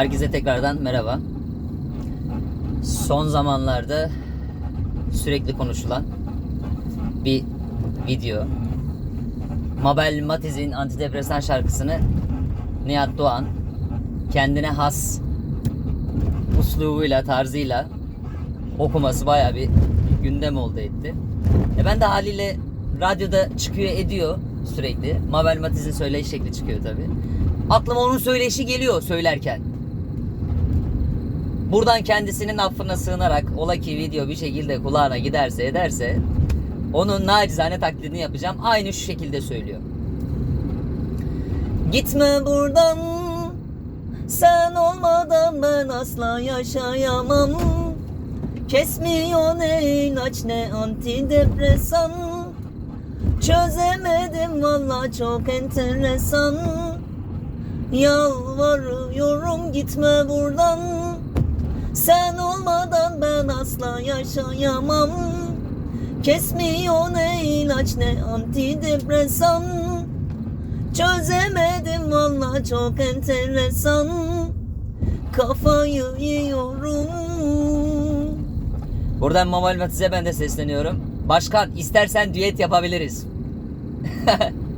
Herkese tekrardan merhaba. Son zamanlarda sürekli konuşulan bir video. Mabel Matiz'in antidepresan şarkısını Nihat Doğan kendine has uslubuyla, tarzıyla okuması bayağı bir gündem oldu etti. E ben de haliyle radyoda çıkıyor ediyor sürekli. Mabel Matiz'in söyleyiş şekli çıkıyor tabi. Aklıma onun söyleyişi geliyor söylerken. Buradan kendisinin affına sığınarak ola ki video bir şekilde kulağına giderse ederse onun nacizane taklidini yapacağım. Aynı şu şekilde söylüyor. Gitme buradan sen olmadan ben asla yaşayamam. Kesmiyor ne ilaç ne antidepresan. Çözemedim valla çok enteresan. Yalvarıyorum gitme buradan. Sen olmadan ben asla yaşayamam. Kesmiyor ne ilaç ne antidepresan. Çözemedim valla çok enteresan. Kafayı yiyorum. Buradan Mamal Matiz'e ben de sesleniyorum. Başkan istersen düet yapabiliriz.